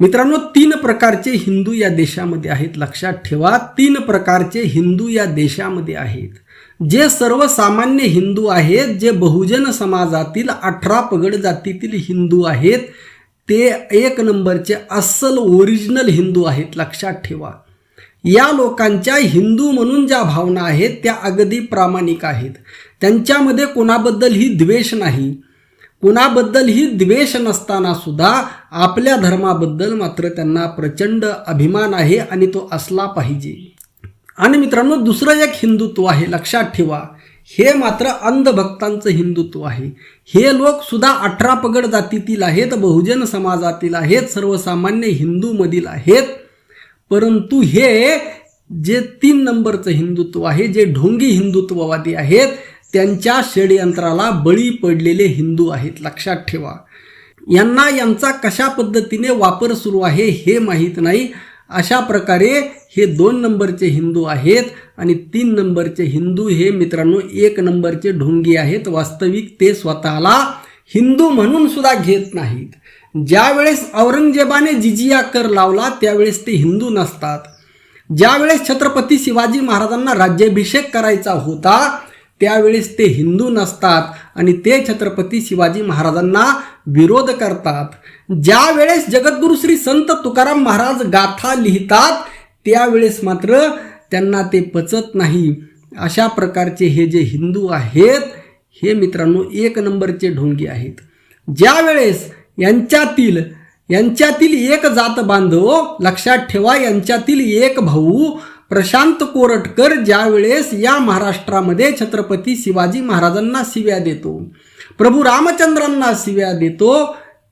मित्रांनो तीन प्रकारचे हिंदू या देशामध्ये आहेत. लक्षात ठेवा तीन प्रकारचे हिंदू या देशामध्ये आहेत. जे सर्वसामान्य हिंदू आहेत जे बहुजन समाजातील अठरा पगड जातीतील हिंदू आहेत ते एक नंबरचे अस्सल ओरिजिनल हिंदू आहेत. लक्षात ठेवा. या लोकांच्या हिंदू म्हणून ज्या भावना आहेत त्या अगदी प्रामाणिक आहेत. त्यांच्यामध्ये कोणाबद्दलही द्वेष नाही. कुणाबद्दलही द्वेष नसताना सुद्धा आपल्या धर्माबद्दल मात्र त्यांना प्रचंड अभिमान आहे आणि तो असला पाहिजे. आणि मित्रांनो दुसरं एक हिंदुत्व आहे लक्षात ठेवा. हे मात्र अंधभक्तांचं हिंदुत्व आहे. हे लोक सुद्धा अठरा पगड जातीतील आहेत बहुजन समाजातील आहेत सर्वसामान्य हिंदूमधील आहेत. परंतु हे जे तीन नंबरचं हिंदुत्व आहे जे ढोंगी हिंदुत्ववादी आहेत त्यांच्या षडयंत्राला बळी पडलेले हिंदू आहेत. लक्षात ठेवा. यांना यांचा कशा पद्धतीने वापर सुरू आहे हे माहीत नाही. अशा प्रकारे हे दोन नंबरचे हिंदू आहेत आणि तीन नंबरचे हिंदू हे मित्रांनो एक नंबरचे ढोंगी आहेत. वास्तविक ते स्वतःला हिंदू म्हणून सुद्धा घेत नाहीत. ज्यावेळेस औरंगजेबाने जिजिया कर लावला त्यावेळेस ते हिंदू नसतात. ज्यावेळेस छत्रपती शिवाजी महाराजांना राज्याभिषेक करायचा होता त्यावेळेस ते हिंदू नसतात आणि ते छत्रपती शिवाजी महाराजांना विरोध करतात. ज्या वेळेस जगद्गुरु श्री संत तुकाराम महाराज गाथा लिहितात त्यावेळेस मात्र त्यांना ते पचत नाही. अशा प्रकारचे हे जे हिंदू आहेत हे मित्रांनो एक नंबरचे ढोंगी आहेत. ज्या वेळेस यांच्यातील यांच्यातील एक जात बांधव लक्षात ठेवा यांच्यातील एक भाऊ प्रशांत कोरटकर ज्यावेळेस या महाराष्ट्रामध्ये छत्रपती शिवाजी महाराजांना शिव्या देतो प्रभू रामचंद्रांना शिव्या देतो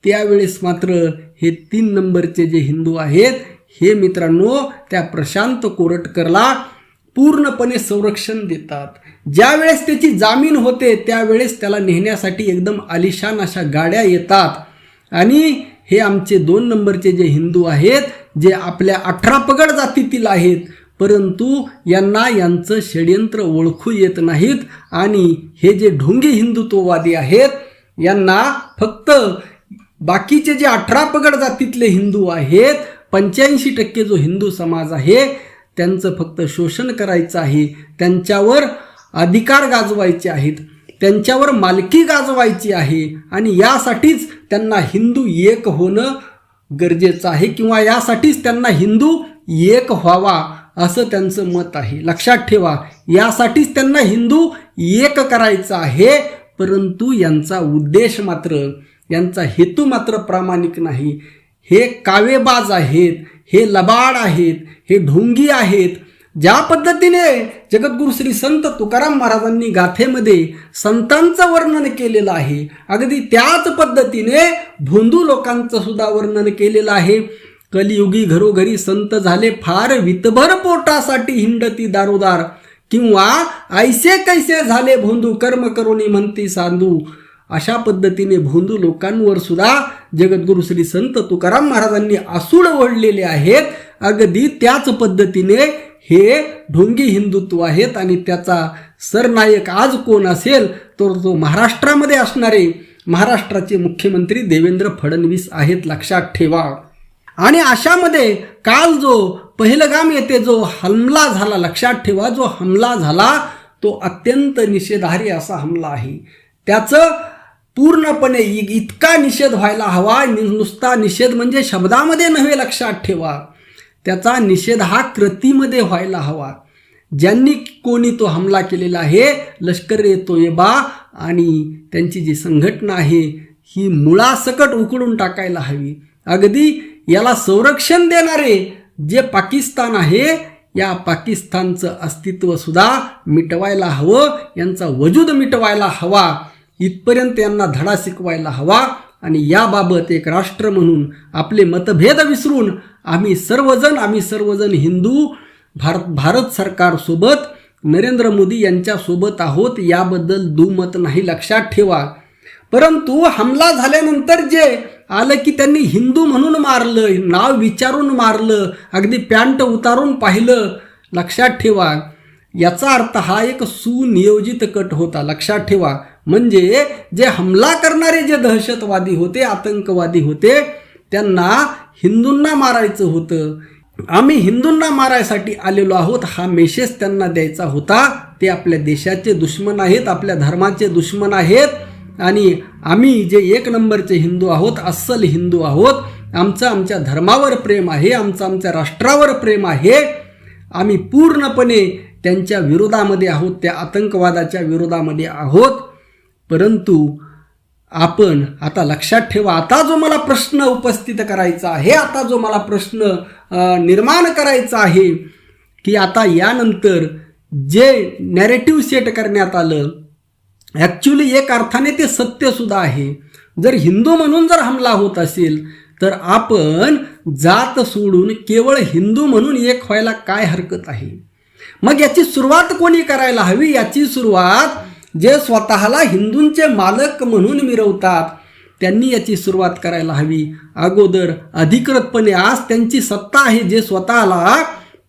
त्यावेळेस मात्र हे तीन नंबरचे जे हिंदू आहेत हे मित्रांनो त्या प्रशांत कोरटकरला पूर्णपणे संरक्षण देतात. ज्यावेळेस त्याची जामीन होते त्यावेळेस त्याला नेण्यासाठी एकदम आलिशान अशा गाड्या येतात. आणि हे आमचे दोन नंबरचे जे हिंदू आहेत जे आपल्या अठरा पगड जातीतील आहेत परंतु यांना यांचं षडयंत्र ओळखू येत नाहीत आणि हे जे ढोंगी हिंदुत्ववादी आहेत यांना फक्त बाकीचे जे अठरा पगड जातीतले हिंदू आहेत पंच्याऐंशी टक्के जो हिंदू समाज आहे त्यांचं फक्त शोषण करायचं आहे. त्यांच्यावर अधिकार गाजवायचे आहेत. त्यांच्यावर मालकी गाजवायची आहे आणि यासाठीच त्यांना हिंदू एक होणं गरजेचं आहे किंवा यासाठीच त्यांना हिंदू एक व्हावा. असं त्यांचं मत आहे. लक्षात ठेवा यासाठीच त्यांना हिंदू एक करायचं आहे परंतु यांचा उद्देश मात्र यांचा हेतू मात्र प्रामाणिक नाही. हे कावेबाज आहेत हे लबाड आहेत हे ढोंगी आहेत. ज्या पद्धतीने जगद्गुरु श्री संत तुकाराम महाराजांनी गाथेमध्ये संतांचं वर्णन केलेलं आहे अगदी त्याच पद्धतीने भोंदू लोकांचं सुद्धा वर्णन केलेलं आहे. कलियुगी घरोघरी संत झाले फार वितभर पोटासाठी हिंडती दारोदार. किंवा ऐसे कैसे झाले भोंदू कर्म करोनी म्हणती सांधू. अशा पद्धतीने भोंदू लोकांवर सुद्धा जगद्गुरु श्री संत तुकाराम महाराजांनी आसूड ओढलेले आहेत. अगदी त्याच पद्धतीने हे ढोंगी हिंदुत्व आहेत आणि त्याचा सरनायक आज कोण असेल तर तो महाराष्ट्रामध्ये असणारे महाराष्ट्राचे मुख्यमंत्री देवेंद्र फडणवीस आहेत. लक्षात ठेवा. आणि अशामध्ये काल जो पहिलगाम येथे जो हमला झाला लक्षात ठेवा जो हमला झाला तो अत्यंत निषेधारी असा हमला आहे. त्याचं पूर्णपणे इतका निषेध व्हायला हवा नुसता निषेध म्हणजे शब्दामध्ये नव्हे लक्षात ठेवा. त्याचा निषेध हा कृतीमध्ये व्हायला हवा. ज्यांनी कोणी तो हमला केलेला आहे लष्कर ए तोयबा आणि त्यांची जी संघटना आहे ही मुळासकट उकडून टाकायला हवी. अगदी याला संरक्षण देणारे जे पाकिस्तान आहे या पाकिस्तानचं अस्तित्व सुद्धा मिटवायला हवं यांचा वजूद मिटवायला हवा इथपर्यंत यांना धडा शिकवायला हवा आणि याबाबत एक राष्ट्र म्हणून आपले मतभेद विसरून आम्ही सर्वजण आम्ही सर्वजण हिंदू भारत भारत सरकारसोबत नरेंद्र मोदी यांच्यासोबत आहोत याबद्दल दुमत नाही लक्षात ठेवा. परंतु हमला झाल्यानंतर जे आलं की त्यांनी हिंदू म्हणून मारलं नाव विचारून मारलं अगदी पॅन्ट उतारून पाहिलं लक्षात ठेवा. याचा अर्थ हा एक सुनियोजित कट होता. लक्षात ठेवा. म्हणजे जे हमला करणारे जे दहशतवादी होते आतंकवादी होते त्यांना हिंदूंना मारायचं होतं. आम्ही हिंदूंना मारायसाठी आलेलो आहोत. हा मेसेज त्यांना द्यायचा होता. ते आपल्या देशाचे दुश्मन आहेत आपल्या धर्माचे दुश्मन आहेत. आणि आम्ही जे एक नंबरचे हिंदू आहोत अस्सल हिंदू आहोत आमचं आमच्या धर्मावर प्रेम आहे आमचं आमच्या राष्ट्रावर प्रेम आहे आम्ही पूर्णपणे त्यांच्या विरोधामध्ये आहोत त्या आतंकवादाच्या विरोधामध्ये आहोत. परंतु आपण आता लक्षात ठेवा आता जो मला प्रश्न उपस्थित करायचा आहे आता जो मला प्रश्न निर्माण करायचा आहे की आता यानंतर जे नॅरेटिव्ह सेट करण्यात आलं ॲक्च्युली एक अर्थाने ते सत्यसुद्धा आहे. जर हिंदू म्हणून जर हमला होत असेल तर आपण जात सोडून केवळ हिंदू म्हणून एक व्हायला काय हरकत आहे? मग याची सुरुवात कोणी करायला हवी? याची सुरुवात जे स्वतःला हिंदूंचे मालक म्हणून मिरवतात त्यांनी याची सुरुवात करायला हवी. अगोदर अधिकृतपणे आज त्यांची सत्ता आहे जे स्वतःला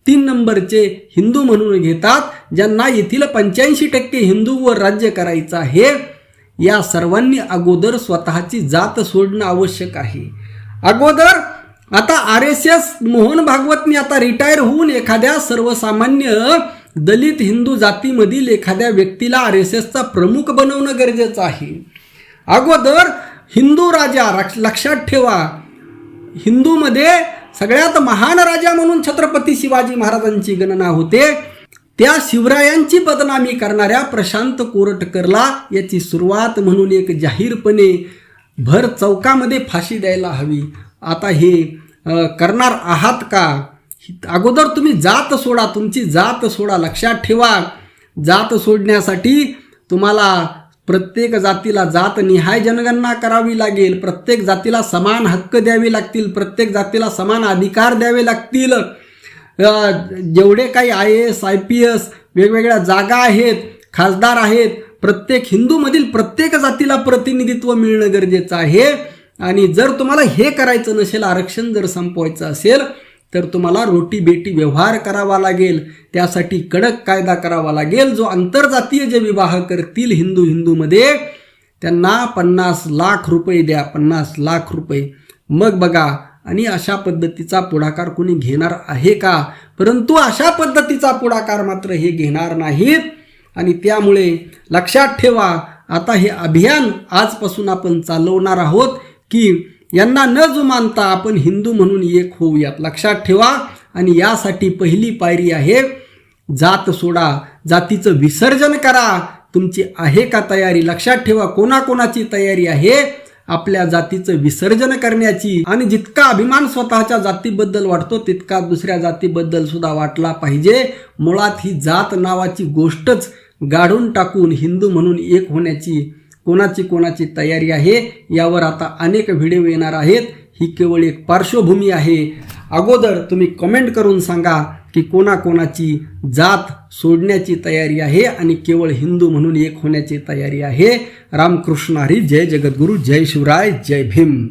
तीन नंबरचे हिंदू म्हणून घेतात ज्यांना येथील पंच्याऐंशी टक्के हिंदूवर राज्य करायचं आहे. या सर्वांनी अगोदर स्वतःची जात सोडणं आवश्यक आहे. अगोदर आता आर एस एस मोहन भागवतनी आता रिटायर होऊन एखाद्या सर्वसामान्य दलित हिंदू जातीमधील एखाद्या व्यक्तीला आर एस एसचा प्रमुख बनवणं गरजेचं आहे. अगोदर हिंदू राजा रक्ष- लक्षात ठेवा. हिंदूमध्ये सगळ्यात महान राजा म्हणून छत्रपती शिवाजी महाराजांची गणना होते. त्या शिवरायांची बदनामी करणाऱ्या प्रशांत कोरटकरला याची सुरुवात म्हणून एक जाहीरपणे भर चौकामध्ये फाशी द्यायला हवी. आता हे करणार आहात का? अगोदर तुम्ही जात सोडा तुमची जात सोडा. लक्षात ठेवा. जात सोडण्यासाठी तुम्हाला प्रत्येक जातीला जात निहाय जनगणना करावी लागेल. प्रत्येक जातीला समान हक्क द्यावे लागतील. प्रत्येक जातीला समान अधिकार द्यावे लागतील. जेवढे काही I S I P S वेगवेगळ्या जागा आहेत खासदार आहेत प्रत्येक हिंदूमधील प्रत्येक जातीला प्रतिनिधित्व मिळणं गरजेचं आहे. आणि जर तुम्हाला हे करायचं नसेल आरक्षण जर संपवायचं असेल तर तुम्हाला रोटी बेटी व्यवहार करावा लागेल. त्यासाठी कडक कायदा करावा लागेल. जो आंतरजातीय जे विवाह करतील हिंदू हिंदूमध्ये त्यांना पन्नास लाख रुपये द्या. पन्नास लाख रुपये. मग बघा आणि अशा पद्धतीचा पुढाकार कोणी घेणार आहे का? परंतु अशा पद्धतीचा पुढाकार मात्र हे घेणार नाहीत. आणि त्यामुळे लक्षात ठेवा आता हे अभियान आजपासून आपण चालवणार आहोत की यांना न जुमानता आपण हिंदू म्हणून एक होऊयात लक्षात ठेवा. आणि यासाठी पहिली पायरी आहे जात सोडा. जातीचं विसर्जन करा. तुमची आहे का तयारी? लक्षात ठेवा कोणाकोणाची तयारी आहे? आपल्या जातीचं विसर्जन करण्याची. आणि जितका अभिमान स्वतःच्या जातीबद्दल वाटतो तितका दुसऱ्या जातीबद्दल सुद्धा वाटला पाहिजे. मुळात ही जात नावाची गोष्टच गाडून टाकून हिंदू म्हणून एक होण्याची कोणाची कोणाची तयारी आहे यावर आता अनेक व्हिडिओ येणार आहेत. ही केवळ एक पार्श्वभूमी आहे. अगोदर तुम्ही कमेंट करून सांगा की कोणाकोणाची जात सोडण्याची तयारी आहे आणि केवळ हिंदू म्हणून एक होण्याची तयारी आहे. रामकृष्ण हरी जय जगद्गुरू जय शिवराय जय भीम.